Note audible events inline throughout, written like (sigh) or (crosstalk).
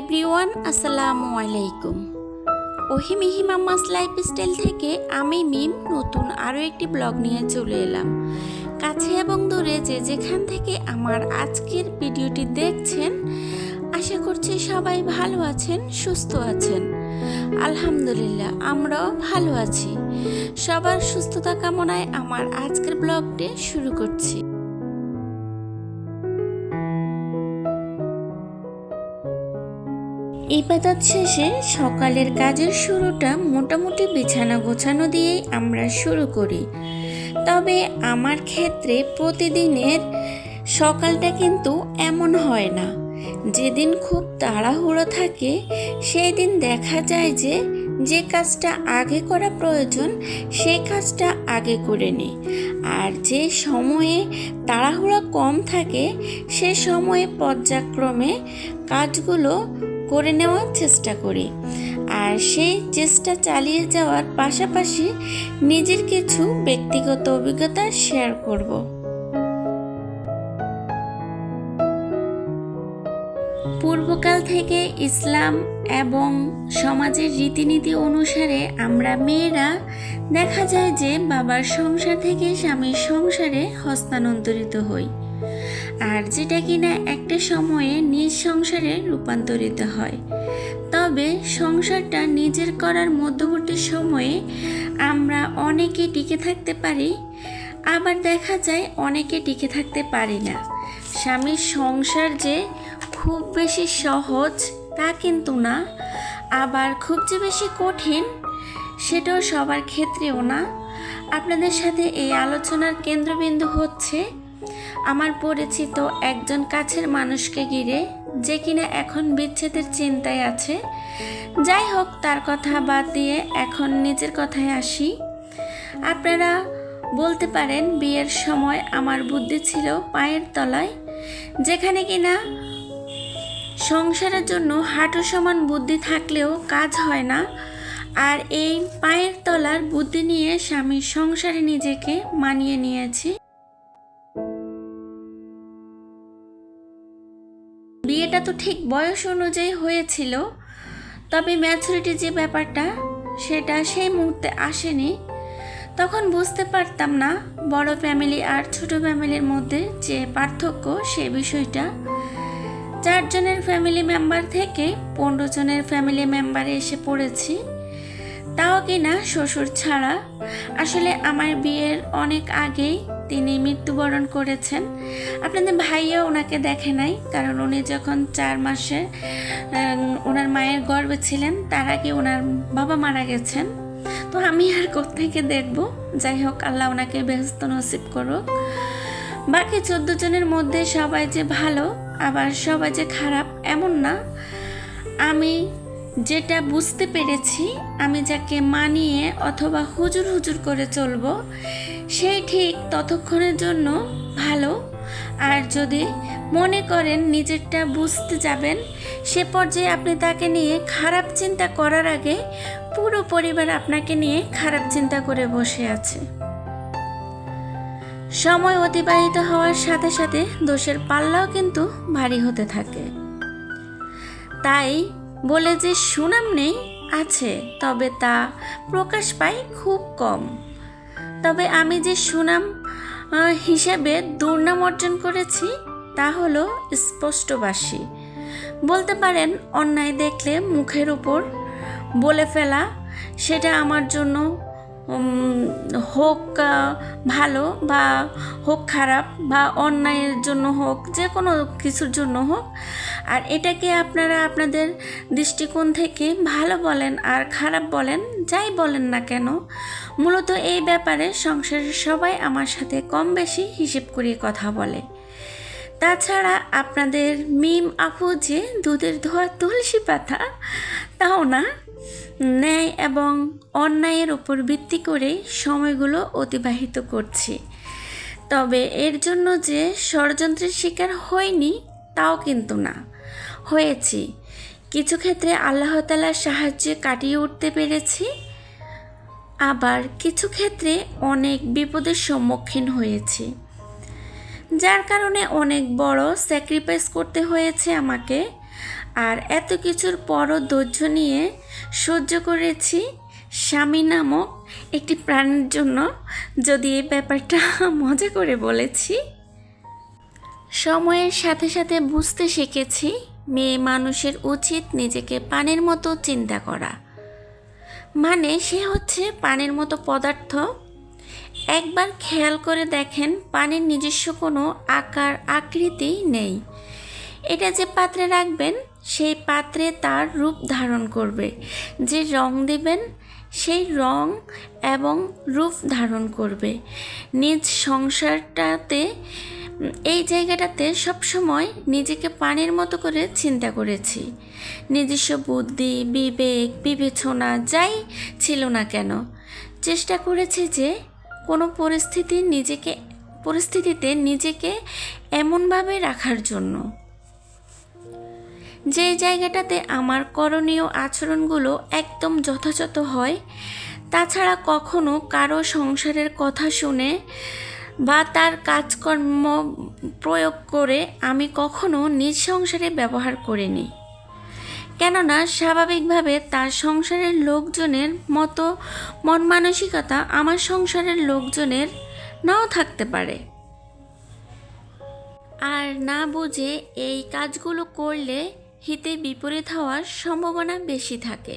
Everyone আসসালামু আলাইকুম। ওহি ওহিমিহি মাম্মাস লাইফস্টাইল থেকে আমি মিম নতুন আরও একটি ব্লগ নিয়ে চলে এলাম। কাছে এবং দূরে যে যেখান থেকে আমার আজকের ভিডিওটি দেখছেন, আশা করছি সবাই ভালো আছেন, সুস্থ আছেন। আলহামদুলিল্লাহ, আমরাও ভালো আছি। সবার সুস্থতা কামনায় আমার আজকের ব্লগটি শুরু করছি। ইবাদত শেষে সকালের কাজের শুরুটা মোটামুটি বিছানা গোছানো দিয়েই আমরা শুরু করি। তবে আমার ক্ষেত্রে প্রতিদিনের সকালটা কিন্তু এমন হয় না। যেদিন খুব তাড়াহুড়ো থাকে সেই দিন দেখা যায় যে যে কাজটা আগে করা প্রয়োজন, সেই কাজটা আগে করে নিই আর যে সময়ে তাড়াহুড়ো কম থাকে, সে সময়ে পর্যায়ক্রমে কাজগুলো করে নেওয়ার চেষ্টা করি। আর সেই চেষ্টা চালিয়ে যাওয়ার পাশাপাশি নিজের কিছু ব্যক্তিগত অভিজ্ঞতা শেয়ার করব। পূর্বকাল থেকে ইসলাম এবং সমাজের রীতিনীতি অনুসারে আমরা মেয়েরা দেখা যায় যে বাবার সংসার থেকে স্বামীর সংসারে হস্তান্তরিত হই। আর যেটা কিনা একটা সময়ে নিজ সংসারে রূপান্তরিত হয়। তবে সংসারটা নিজের করার মধ্যবর্তী সময়ে আমরা অনেকে টিকে থাকতে পারি, আবার দেখা যায় অনেকে টিকে থাকতে পারি না। স্বামীর সংসার যে খুব বেশি সহজ, তা কিন্তু না। আবার খুব যে বেশি কঠিন, সেটাও সবার ক্ষেত্রেও না। আপনাদের সাথে এই আলোচনার কেন্দ্রবিন্দু হচ্ছে আমার পরিচিত একজন কাছের মানুষকে ঘিরে, যে কিনা এখন বিচ্ছেদের চিন্তায় আছে। যাই হোক, তার কথা বাদ দিয়ে এখন নিজের কথায় আসি। আপনারা বলতে পারেন, বিয়ের সময় আমার বুদ্ধি ছিল পায়ের তলায়, যেখানে কিনা সংসারের জন্য হাঁটু সমান বুদ্ধি থাকলেও কাজ হয় না। আর এই পায়ের তলার বুদ্ধি নিয়ে স্বামীর সংসারে নিজেকে মানিয়ে নিয়েছি। বিয়েটা তো ঠিক বয়স অনুযায়ী হয়েছিল, তবে ম্যাচুরিটি যে ব্যাপারটা, সেটা সেই মুহূর্তে আসেনি। তখন বুঝতে পারতাম না বড় ফ্যামিলি আর ছোট ফ্যামিলির মধ্যে যে পার্থক্য সে বিষয়টা। চারজনের ফ্যামিলি মেম্বার থেকে পনেরো জনের ফ্যামিলি মেম্বারে এসে পড়েছি। তাও কিনা শ্বশুর ছাড়া। আসলে আমার বিয়ের অনেক আগেই তিনি মৃত্যুবরণ করেছেন। আপনাদের ভাইয়া ওনাকে দেখে নাই, কারণ উনি যখন চার মাসে ওনার মায়ের গর্বে ছিলেন, তার আগে ওনার বাবা মারা গেছেন। তো আমি আর কোথেকে দেখব? যাই হোক, আল্লাহ ওনাকে বেহস্ত নসিব করুক। বাকি চোদ্দ জনের মধ্যে সবাই যে ভালো, আবার সবাই যে খারাপ, এমন না। আমি যেটা বুঝতে পেরেছি, আমি যাকে মানিয়ে অথবা হুজুর হুজুর করে চলবো সেই ঠিক ততক্ষণের জন্য ভালো। আর যদি মনে করেন নিজেরটা বুঝতে যাবেন, সে পর্যায়ে আপনি তাকে নিয়ে খারাপ চিন্তা করার আগে পুরো পরিবার আপনাকে নিয়ে খারাপ চিন্তা করে বসে আছে। সময় অতিবাহিত হওয়ার সাথে সাথে দোষের পাল্লাও কিন্তু ভারী হতে থাকে। তাই বলে যে সুনাম নেই, আছে, তবে তা প্রকাশ পায় খুব কম। তবে আমি যে সুনাম হিসেবে দুর্নাম অর্জন করেছি, তা হলো স্পষ্টবাসী। বলতে পারেন, অন্যায় দেখলে মুখের উপর বলে ফেলা, সেটা আমার জন্য হোক ভালো বা হোক, খারাপ বা অন্যায়ের জন্য হোক, যে কোনো কিছুর জন্য হোক। আর এটাকে আপনারা আপনাদের দৃষ্টিকোণ থেকে ভালো বলেন আর খারাপ বলেন, যাই বলেন না কেন, মূলত এই ব্যাপারে সংসারের সবাই আমার সাথে কম বেশি হিসেব করিয়ে কথা বলে। তাছাড়া আপনাদের মিম আপু যে দুধের ধোয়া তুলসী পাতা, তাও না। ন্যায় এবং অন্যায়ের উপর ভিত্তি করে সময়গুলো অতিবাহিত করছি। তবে এর জন্য যে ষড়যন্ত্রের শিকার হয়নি তাও কিন্তু না। হয়েছি। কিছু ক্ষেত্রে আল্লাহ তালার সাহায্যে কাটিয়ে উঠতে পেরেছি। আবার কিছু ক্ষেত্রে অনেক বিপদের সম্মুখীন হয়েছি। যার কারণে অনেক বড় স্যাক্রিফাইস করতে হয়েছে আমাকে। আর এত কিছুর পরও ধৈর্য নিয়ে সহ্য করেছি। স্বামী নামক একটি প্রাণীর জন্য যদি এই ব্যাপারটা (laughs) মজা করে বলেছি। সময়ের সাথে সাথে বুঝতে শিখেছি, মেয়ে মানুষের উচিত নিজেকে পানির মতো চিন্তা করা। মানে সে হচ্ছে পানির মতো পদার্থ। একবার খেয়াল করে দেখেন, পানির নিজস্ব কোনো আকার আকৃতি নেই। এটা যে পাত্রে রাখবেন সেই পাত্রে তার রূপ ধারণ করবে। যে রং দেবেন, সেই রং এবং রূপ ধারণ করবে। নিজ সংসারটাতে, এই জায়গাটাতে সবসময় নিজেকে পানির মতো করে চিন্তা করেছি। নিজস্ব বুদ্ধি, বিবেক, বিবেচনা যাই ছিল না কেন, চেষ্টা করেছি যে কোনো পরিস্থিতি নিজেকে, পরিস্থিতিতে নিজেকে এমনভাবে রাখার জন্য। যে জায়গাটাতে আমার করণীয় আচরণগুলো একদম যথাযথ হয়, তাছাড়া কখনো কারও সংসারের কথা শুনে বা তার কাজকর্ম প্রয়োগ করে আমি কখনো নিজ সংসারে ব্যবহার করিনি। কেননা স্বাভাবিকভাবে তার সংসারের লোকজনের মতো মন মানসিকতা আমার সংসারের লোকজনের নাও থাকতে পারে। আর না বুঝে এই কাজগুলো করলে হিতে বিপরীত হওয়ার সম্ভাবনা বেশি থাকে।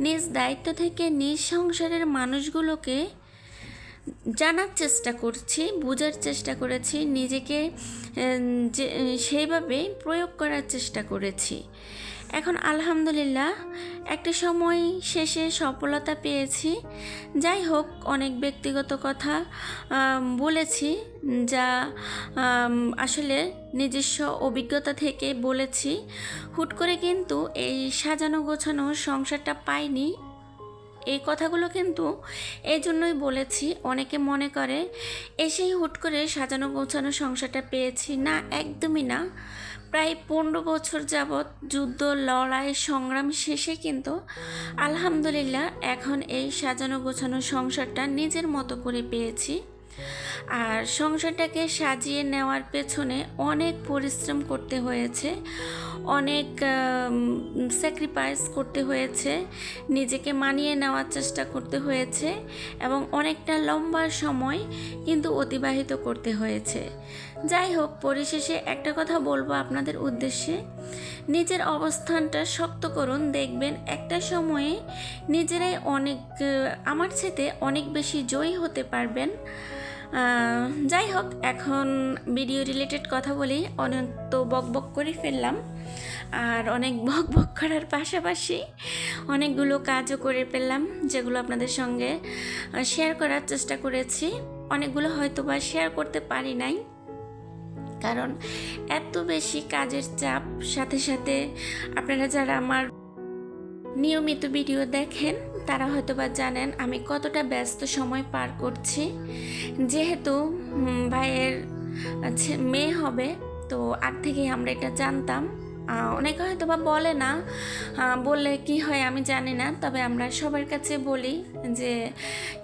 নিজ দায়িত্ব থেকে নিজ সংসারের মানুষগুলোকে জানার চেষ্টা করছি, বোঝার চেষ্টা করেছি, নিজেকে যে, সেইভাবে প্রয়োগ করার চেষ্টা করেছি। এখন আলহামদুলিল্লাহ, একটা সময় শেষে সফলতা পেয়েছি। যাই হোক, অনেক ব্যক্তিগত কথা বলেছি যা আসলে নিজস্ব অভিজ্ঞতা থেকে বলেছি। হুট করে কিন্তু এই সাজানো গোছানো সংসারটা পাইনি। এই কথাগুলো কিন্তু এই জন্যই বলেছি, অনেকে মনে করে, এসেই হুট করে সাজানো গোছানো সংসারটা পেয়েছি। না, একদমই না। প্রায় পনেরো বছর যাবৎ যুদ্ধ, লড়াই, সংগ্রাম শেষে কিন্তু আলহামদুলিল্লাহ এখন এই সাজানো গোছানো সংসারটা নিজের মতো করে পেয়েছি। আর সংসারটাকে সাজিয়ে নেওয়ার পেছনে অনেক পরিশ্রম করতে হয়েছে, অনেক স্যাক্রিফাইস করতে হয়েছে, নিজেকে মানিয়ে নেওয়ার চেষ্টা করতে হয়েছে এবং অনেকটা লম্বা সময় কিন্তু অতিবাহিত করতে হয়েছে। যাই হোক, পরিশেষে একটা কথা বলব আপনাদের উদ্দেশ্যে। নিজের অবস্থানটা শক্ত করুন, দেখবেন একটা সময়ে নিজেরাই অনেক, আমার সাথে অনেক বেশি জয়ী হতে পারবেন। যাই হোক, এখন ভিডিও রিলেটেড কথা বলি, অনেক তো বক বক করে ফেললাম, আর অনেক বক বক করার পাশাপাশি অনেকগুলো কাজও করে ফেললাম, যেগুলো আপনাদের সঙ্গে শেয়ার করার চেষ্টা করেছি। অনেকগুলো হয়তো বা শেয়ার করতে পারি নাই কারণ এত বেশি কাজের চাপ, সাথে সাথে আপনারা যারা আমার নিয়মিত ভিডিও দেখেন, তারা হয়তো বা জানেন আমি কতটা ব্যস্ত সময় পার করছি। যেহেতু ভাইয়ের মেয়ে হবে, তো আগ থেকেই আমরা এটা জানতাম। অনেকে হয়তো বা বলে না বললে কি হয় আমি জানি না, তবে আমরা সবার কাছে বলি যে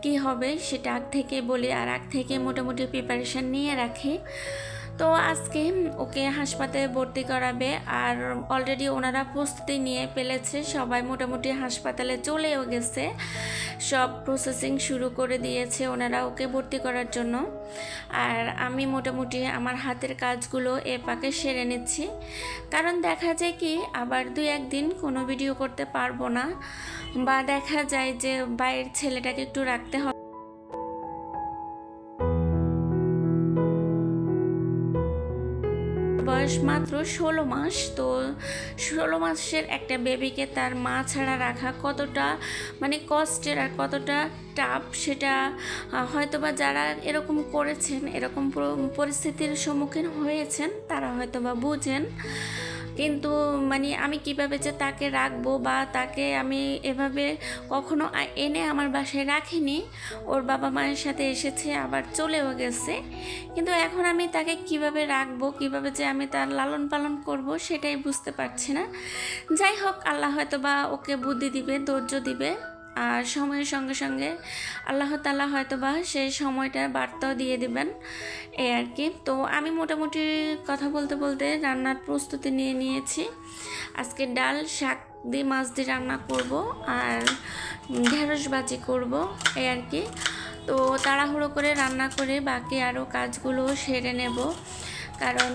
কি হবে সেটা আগ থেকে বলি, আর আগ থেকে মোটামুটি প্রিপারেশান নিয়ে রাখি। তো আজকে ওকে হাসপাতালে ভর্তি করাবে আর অলরেডি ওনারা প্রস্তুতি নিয়ে ফেলেছে। সবাই মোটামুটি হাসপাতালে চলেও গেছে। সব প্রসেসিং শুরু করে দিয়েছে ওনারা ওকে ভর্তি করার জন্য। আর আমি মোটামুটি আমার হাতের কাজগুলো এ পাকে সেরে নিচ্ছি। কারণ দেখা যায় কি, আবার দুই একদিন কোনো ভিডিও করতে পারব না। বা দেখা যায় যে বাইরের ছেলেটাকে একটু রাখতে হবে। বয়স মাত্র ষোলো মাস, তো ষোলো মাসের একটা বেবিকে তার মা ছাড়া রাখা কতটা মানে কষ্টের আর কতটা টাপ সেটা হয়তো হয়তোবা যারা এরকম করেছেন, এরকম পরিস্থিতির সম্মুখীন হয়েছেন, তারা হয়তোবা বুঝেন। কিন্তু মানে আমি কীভাবে যে তাকে রাখব বা তাকে আমি এভাবে কখনো এনে আমার বাসায় রাখিনি, ওর বাবা মায়ের সাথে এসেছে, আবার চলেও গেছে। কিন্তু এখন আমি তাকে কীভাবে রাখব, কীভাবে যে আমি তার লালন পালন করব সেটাই বুঝতে পারছি না। যাই হোক, আল্লাহ হয়তো বা ওকে বুদ্ধি দিবে, ধৈর্য দিবে। আর সময়ের সঙ্গে সঙ্গে আল্লাহ তালা হয়তো বা সেই সময়টার বার্তাও দিয়ে দিবেন এই আর কি। তো আমি মোটামুটি কথা বলতে বলতে রান্নার প্রস্তুতি নিয়ে নিয়েছি। আজকে ডাল, শাক দিয়ে মাছ দিয়ে রান্না করব আর ঢেঁড়স বাজি করব এই আর কি। তো তাড়াহুড়ো করে রান্না করে বাকি আরও কাজগুলো সেরে নেব। কারণ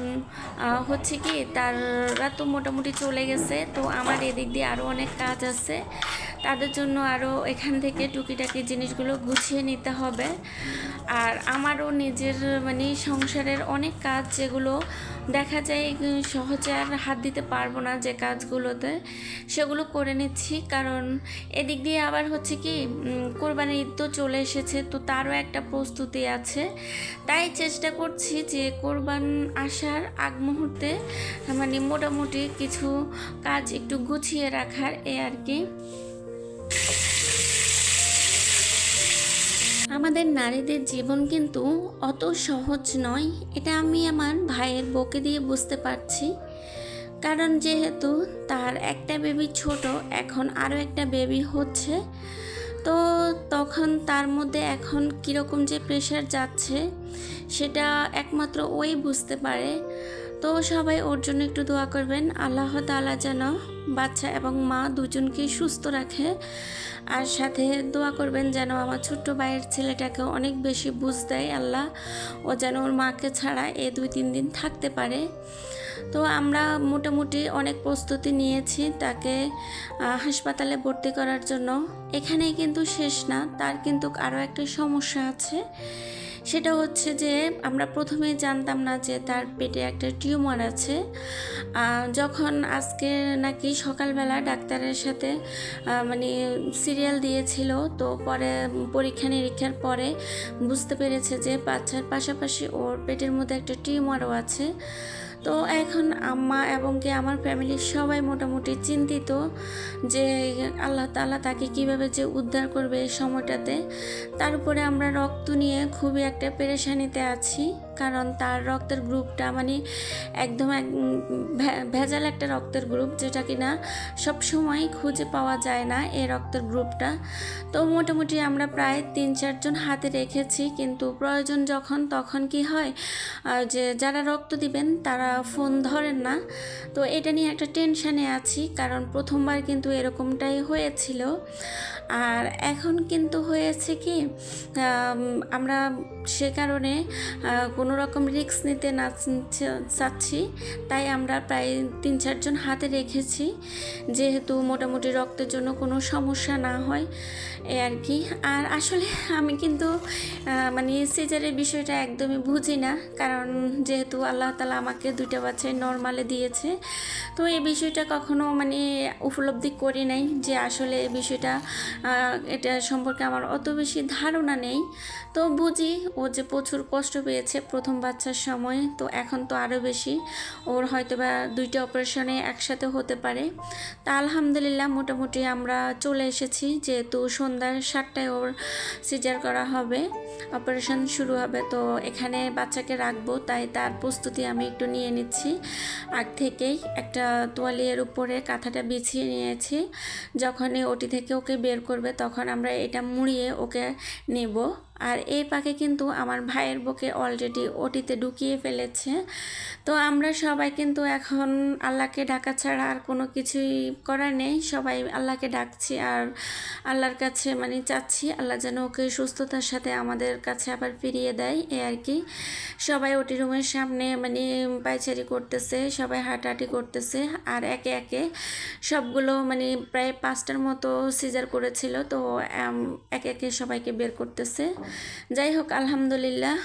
হচ্ছে কি, তারা তো মোটামুটি চলে গেছে, তো আমার এদিক দিয়ে আরও অনেক কাজ আছে। তাদের জন্য আরও এখান থেকে টুকিটাকি জিনিসগুলো গুছিয়ে নিতে হবে। আর আমারও নিজের মানে সংসারের অনেক কাজ যেগুলো দেখা যায় সহজে আর হাত দিতে পারব না যে কাজগুলোতে, সেগুলো করে নিচ্ছি। কারণ এদিক দিয়ে আবার হচ্ছে কি কোরবানির ঈদ তো চলে এসেছে, তো তারও একটা প্রস্তুতি আছে। তাই চেষ্টা করছি যে কোরবান আসার আগ মুহূর্তে মানে মোটামুটি কিছু কাজ একটু গুছিয়ে রাখার, এ আর কি। আমাদের নারীদের জীবন কিন্তু অত সহজ নয়, এটা আমি আমার ভাইয়ের বকে দিয়ে বুঝতে পারছি। কারণ যেহেতু তার একটা বেবি ছোট, এখন আরও একটা বেবি হচ্ছে, তো তখন তার মধ্যে এখন কীরকম যে প্রেশার যাচ্ছে, সেটা একমাত্র ওই বুঝতে পারে। তো সবাই ওর জন্য একটু দোয়া করবেন। আল্লাহ তাআলা যেন বাচ্চা এবং মা দুজনকেই সুস্থ রাখে। আর সাথে দোয়া করবেন যেন আমার ছোট্ট ভাইয়ের ছেলেটাকে অনেক বেশি বুঝ দেয় আল্লাহ। ও যেন ওর মাকে ছাড়া এ দুই তিন দিন থাকতে পারে। তো আমরা মোটামুটি অনেক প্রস্তুতি নিয়েছি তাকে হাসপাতালে ভর্তি করার জন্য। এখানেই কিন্তু শেষ না, তার কিন্তু আরও একটা সমস্যা আছে। সেটা হচ্ছে যে আমরা প্রথমে জানতাম না যে তার পেটে একটা টিউমার আছে। যখন আজকে নাকি সকালবেলা ডাক্তারের সাথে মানে সিরিয়াল দিয়েছিল, তো পরে পরীক্ষা নিরীক্ষার পরে বুঝতে পেরেছে যে বাচ্চার পাশাপাশি ওর পেটের মধ্যে একটা টিউমারও আছে। তো এখন আম্মা এবং কি আমার ফ্যামিলির সবাই মোটামুটি চিন্তিত যে আল্লাহ তালা তাকে কীভাবে যে উদ্ধার করবে এই সময়টাতে। তার উপরে আমরা রক্ত নিয়ে খুবই একটা পেরেশানিতে আছি। কারণ তার রক্তের গ্রুপটা মানে একদম এক ভেজাল একটা রক্তের গ্রুপ যেটা কিনা সব সময় খুঁজে পাওয়া যায় না এ রক্তের গ্রুপটা। তো মোটামুটি আমরা প্রায় তিন, চারজন হাতে রেখেছি কিন্তু প্রয়োজন যখন তখন কি হয় যে যারা রক্ত দিবেন তারা ফোন ধরেন না। তো এটা নিয়ে একটা টেনশানে আছি কারণ প্রথমবার কিন্তু এরকমটাই হয়েছিল। আর এখন কিন্তু হয়েছে কি আমরা সে কারণে কোনো রকম রিস্ক নিতে না চাচ্ছি তাই আমরা প্রায় তিন চারজন হাতে রেখেছি। যেহেতু মোটামুটি রক্তের জন্য কোনো সমস্যা না হয় এই আর কি। আর আসলে আমি কিন্তু মানে সিজারের বিষয়টা একদমই বুঝি না। কারণ যেহেতু আল্লাহ তালা আমাকে দুইটা বাচ্চাই নর্মালে দিয়েছে, তো এই বিষয়টা কখনো মানে উপলব্ধি করি নাই যে আসলে বিষয়টা এটা সম্পর্কে আমার অত বেশি ধারণা নেই। তো বুঝি ও যে প্রচুর কষ্ট পেয়েছে প্রথম বাচ্চার সময়, তো এখন তো আরও বেশি। ওর হয়তো বা দুইটা অপারেশনে একসাথে হতে পারে। তা আলহামদুলিল্লাহ মোটামুটি আমরা চলে এসেছি, যেহেতু সন্ধ্যার সাতটায় ওর সিজার করা হবে অপারেশন শুরু হবে। তো এখানে বাচ্চাকে রাখব, তাই তার প্রস্তুতি আমি একটু নিয়ে নিচ্ছি। আগ থেকেই একটা তোয়ালিয়ের উপরে কাঁথাটা বিছিয়ে নিয়েছি। যখনই ওটি থেকে ওকে বের করবে, তখন আমরা এটা মুড়িয়ে ওকে নেব। আর এই পাখি কিন্তু আমার ভাইয়ের বুকে অলরেডি ওটিতে ঢুকিয়ে ফেলেছে। তো আমরা সবাই কিন্তু এখন আল্লাহকে ডাকা ছাড়া আর কোনো কিছুই করার নেই। সবাই আল্লাহকে ডাকছি আর আল্লাহর কাছে মানে চাচ্ছি আল্লাহ যেন ওকে সুস্থতার সাথে আমাদের কাছে আবার ফিরিয়ে দেয়, এ আর কি। সবাই ওটি রুমের সামনে মানে পায়চারি করতেছে, সবাই হাঁটাহাঁটি করতেছে, আর একে একে সবগুলো মানে প্রায় পাঁচটার মতো সিজার করেছিল, তো একে একে সবাইকে বের করতেছে। যাই হোক, আলহামদুলিল্লাহ।